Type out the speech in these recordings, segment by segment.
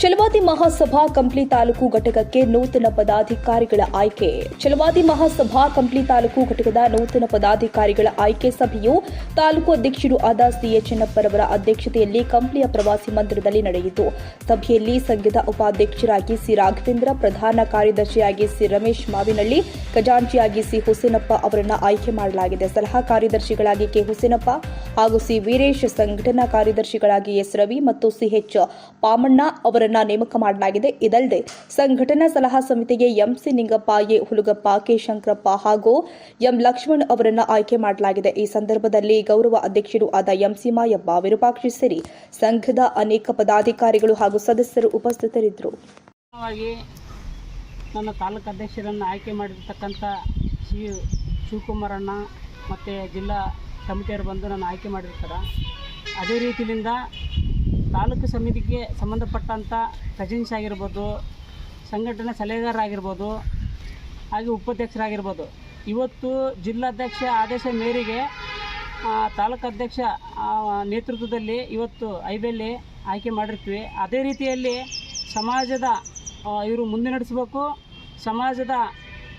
ಚಲವಾದಿ ಮಹಾಸಭಾ ಕಂಪ್ಲಿ ತಾಲೂಕು ಘಟಕಕ್ಕೆ ನೂತನ ಪದಾಧಿಕಾರಿಗಳ ಆಯ್ಕೆ. ಚಲವಾದಿ ಮಹಾಸಭಾ ಕಂಪ್ಲಿ ತಾಲೂಕು ಘಟಕದ ನೂತನ ಪದಾಧಿಕಾರಿಗಳ ಆಯ್ಕೆ ಸಭೆಯು ತಾಲೂಕು ಅಧ್ಯಕ್ಷರು ಆದ ಸಿಎಚ್ಎನ್ನಪ್ಪರವರ ಅಧ್ಯಕ್ಷತೆಯಲ್ಲಿ ಕಂಪ್ಲಿಯ ಪ್ರವಾಸಿ ಮಂದಿರದಲ್ಲಿ ನಡೆಯಿತು. ಸಭೆಯಲ್ಲಿ ಸಂಘದ ಉಪಾಧ್ಯಕ್ಷರಾಗಿ ಸಿ ರಾಘವೇಂದ್ರ, ಪ್ರಧಾನ ಕಾರ್ಯದರ್ಶಿಯಾಗಿ ಸಿ ರಮೇಶ್ ಮಾವಿನಳ್ಳಿ, ಖಜಾಂಚಿಯಾಗಿ ಸಿ ಹುಸೇನಪ್ಪ ಅವರನ್ನು ಆಯ್ಕೆ ಮಾಡಲಾಗಿದೆ. ಸಲಹಾ ಕಾರ್ಯದರ್ಶಿಗಳಾಗಿ ಕೆ ಹುಸೇನಪ್ಪ ಹಾಗೂ ಸಿ ವೀರೇಶ್ ಸಂಘಟನಾ ಕಾರ್ಯದರ್ಶಿಗಳಾಗಿ ಎಸ್ ರವಿ ಮತ್ತು ಸಿಎಚ್ ಪಾಮಣ್ಣ ಅವರನ್ನ ನೇಮಕ ಮಾಡಲಾಗಿದೆ. ಇದಲ್ಲದೆ ಸಂಘಟನಾ ಸಲಹಾ ಸಮಿತಿಗೆ MC Ningappa, A Hulugappa, K Shankarappa ಹಾಗೂ ಎಂ ಲಕ್ಷ್ಮಣ್ ಅವರನ್ನ ಆಯ್ಕೆ ಮಾಡಲಾಗಿದೆ. ಈ ಸಂದರ್ಭದಲ್ಲಿ ಗೌರವ ಅಧ್ಯಕ್ಷರು ಆದ ಎಂಸಿ ಮಾಯಪ್ಪ, ವಿರೂಪಾಕ್ಷಿ ಸೇರಿ ಸಂಘದ ಅನೇಕ ಪದಾಧಿಕಾರಿಗಳು ಹಾಗೂ ಸದಸ್ಯರು ಉಪಸ್ಥಿತರಿದ್ದರು. ನನ್ನ ತಾಲೂಕು ಅಧ್ಯಕ್ಷರನ್ನು ಆಯ್ಕೆ ಮಾಡಿರ್ತಕ್ಕಂಥ ಶ್ರೀ ಶಿವಕುಮಾರಣ್ಣ ಮತ್ತು ಜಿಲ್ಲಾ ಕಮಿಟಿಯವರು ಬಂದು ನಾನು ಆಯ್ಕೆ ಮಾಡಿರ್ತಾರೆ. ಅದೇ ರೀತಿಯಿಂದ ತಾಲೂಕು ಸಮಿತಿಗೆ ಸಂಬಂಧಪಟ್ಟಂಥ ಕಜಿನ್ಸ್ ಆಗಿರ್ಬೋದು, ಸಂಘಟನೆ ಸಲಹೆಗಾರರಾಗಿರ್ಬೋದು ಹಾಗೆ ಉಪಾಧ್ಯಕ್ಷರಾಗಿರ್ಬೋದು. ಇವತ್ತು ಜಿಲ್ಲಾಧ್ಯಕ್ಷ ಆದೇಶ ಮೇರೆಗೆ ತಾಲೂಕು ಅಧ್ಯಕ್ಷ ನೇತೃತ್ವದಲ್ಲಿ ಇವತ್ತು ಐಬೆಲ್ಲಿ ಆಯ್ಕೆ ಮಾಡಿರ್ತೀವಿ. ಅದೇ ರೀತಿಯಲ್ಲಿ ಸಮಾಜದ ಇವರು ಮುಂದೆ ನಡೆಸಬೇಕು, ಸಮಾಜದ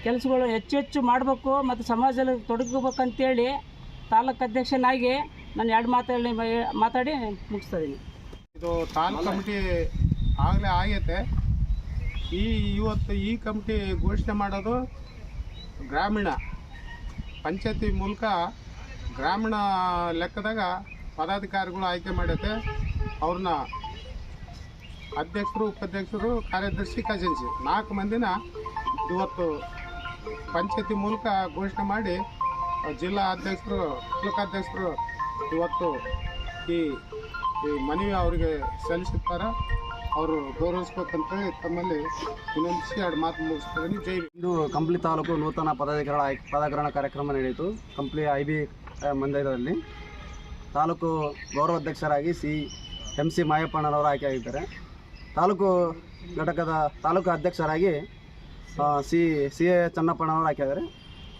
ಕೆಲಸಗಳು ಹೆಚ್ಚು ಹೆಚ್ಚು ಮಾಡಬೇಕು, ಮತ್ತು ಸಮಾಜದಲ್ಲಿ ತೊಡಗಬೇಕಂತೇಳಿ ತಾಲೂಕು ಅಧ್ಯಕ್ಷನಾಗಿ ನಾನು ಎರಡು ಮಾತಾಡಿ ಮಾತಾಡಿ ಮುಗಿಸ್ತಾ ಇದ್ದೀನಿ ಇದು ತಾಲೂಕು ಕಮಿಟಿ ಆಗಲೇ ಆಗೈತೆ. ಈ ಇವತ್ತು ಈ ಕಮಿಟಿ ಘೋಷಣೆ ಮಾಡೋದು ಗ್ರಾಮೀಣ ಪಂಚಾಯತಿ ಮೂಲಕ ಗ್ರಾಮೀಣ ಲೆಕ್ಕದಾಗ ಪದಾಧಿಕಾರಿಗಳು ಆಯ್ಕೆ ಮಾಡೈತೆ. ಅವ್ರನ್ನ ಅಧ್ಯಕ್ಷರು, ಉಪಾಧ್ಯಕ್ಷರು, ಕಾರ್ಯದರ್ಶಿ, ಖಜಾಂಚಿ ನಾಲ್ಕು ಮಂದಿನ ಇವತ್ತು ಪಂಚಾಯತಿ ಮೂಲಕ ಘೋಷಣೆ ಮಾಡಿ ಜಿಲ್ಲಾ ಅಧ್ಯಕ್ಷರು ತಾಲೂಕಾಧ್ಯಕ್ಷರು ಇವತ್ತು ಈ ಈ ಮನವಿ ಅವರಿಗೆ ಸಲ್ಲಿಸುತ್ತಾರೆ. ಅವರು ಗೌರವಿಸ್ಬೇಕಂತೇಳಿ ತಮ್ಮಲ್ಲಿ ವಿನಂತಿಸಿ ಎರಡು ಮಾತು ಮುಗಿಸ್ತೀನಿ ಜೈ ಇಂದು ಕಂಪ್ಲಿ ತಾಲೂಕು ನೂತನ ಪದಾಧಿಕಾರಿಗಳ ಆಯ್ಕೆ ಪದಗ್ರಹಣ ಕಾರ್ಯಕ್ರಮ ನಡೆಯಿತು. ಕಂಪ್ಲಿ ಐ ಬಿ ಮಂದಿರದಲ್ಲಿ ತಾಲೂಕು ಗೌರವಾಧ್ಯಕ್ಷರಾಗಿ ಸಿ ಎಂ ಸಿ ಮಾಯಪ್ಪಣ್ಣನವರು ಆಯ್ಕೆಯಾಗಿದ್ದಾರೆ. ತಾಲೂಕು ಘಟಕದ ತಾಲೂಕು ಅಧ್ಯಕ್ಷರಾಗಿ ಸಿ ಸಿ ಎ ಚನ್ನಪ್ಪಣ್ಣವರು ಆಯ್ಕೆಯಾಗಿದ್ದಾರೆ.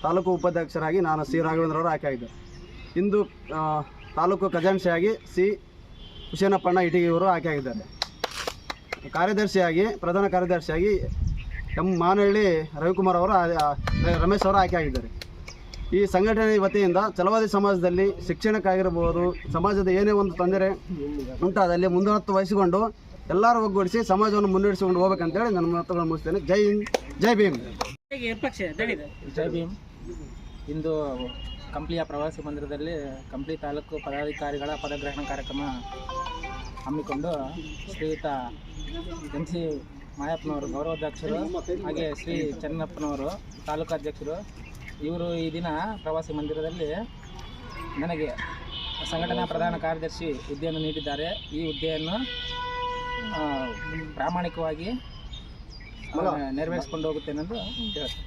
ತಾಲೂಕು ಉಪಾಧ್ಯಕ್ಷರಾಗಿ ನಾನು ಸಿ ರಾಘವೇಂದ್ರವರು ಆಯ್ಕೆಯಾಗಿದ್ದಾರೆ ಇಂದು ತಾಲೂಕು ಖಜಾಂಶಿಯಾಗಿ ಸಿ ಹುಸೇನಪ್ಪಣ್ಣ ಇಟಿಗಿಯವರು ಆಯ್ಕೆಯಾಗಿದ್ದಾರೆ. ಕಾರ್ಯದರ್ಶಿಯಾಗಿ ಪ್ರಧಾನ ಕಾರ್ಯದರ್ಶಿಯಾಗಿ ಎಂ ಮಾನಹಳ್ಳಿ ರವಿಕುಮಾರ್ ಅವರು ರಮೇಶ್ ಅವರು ಆಯ್ಕೆ ಆಗಿದ್ದಾರೆ ಈ ಸಂಘಟನೆ ವತಿಯಿಂದ ಚಲವಾದಿ ಸಮಾಜದಲ್ಲಿ ಶಿಕ್ಷಣಕ್ಕಾಗಿರ್ಬೋದು ಸಮಾಜದ ಏನೇ ಒಂದು ತೊಂದರೆ ಉಂಟಾದಲ್ಲಿ ಮುಂದಾಳತ್ವ ವಹಿಸಿಕೊಂಡು ಎಲ್ಲರೂ ಒಗ್ಗೂಡಿಸಿ ಸಮಾಜವನ್ನು ಮುನ್ನಡೆಸಿಕೊಂಡು ಹೋಗ್ಬೇಕಂತೇಳಿ ನನ್ನ ಮಾತುಗಳನ್ನು ಮುಗಿಸ್ತೇನೆ. ಜೈ ಹಿಂದ್ ಜೈ ಭೀಮ್. ಜೈ ಭೀಮ್. ಇಂದು ಕಂಪ್ಲಿಯ ಪ್ರವಾಸಿ ಮಂದಿರದಲ್ಲಿ ಕಂಪ್ಲಿ ತಾಲೂಕು ಪದಾಧಿಕಾರಿಗಳ ಪದಗ್ರಹಣ ಕಾರ್ಯಕ್ರಮ ಹಮ್ಮಿಕೊಂಡು ಶ್ರೀಯುತ ಎಂ ಸಿ ಮಾಯಪ್ಪನವರು, ಗೌರವಾಧ್ಯಕ್ಷರು ಹಾಗೆ ಶ್ರೀ ಚನ್ನಪ್ಪನವರು ತಾಲೂಕು ಅಧ್ಯಕ್ಷರು ಇವರು ಈ ದಿನ ಪ್ರವಾಸಿ ಮಂದಿರದಲ್ಲಿ ನನಗೆ ಸಂಘಟನಾ ಪ್ರಧಾನ ಕಾರ್ಯದರ್ಶಿ ಹುದ್ದೆಯನ್ನು ನೀಡಿದ್ದಾರೆ. ಈ ಹುದ್ದೆಯನ್ನು ಪ್ರಾಮಾಣಿಕವಾಗಿ ನೆರವೇರಿಸ್ಕೊಂಡು ಹೋಗುತ್ತೇನೆಂದು ಹೇಳ್ತೇನೆ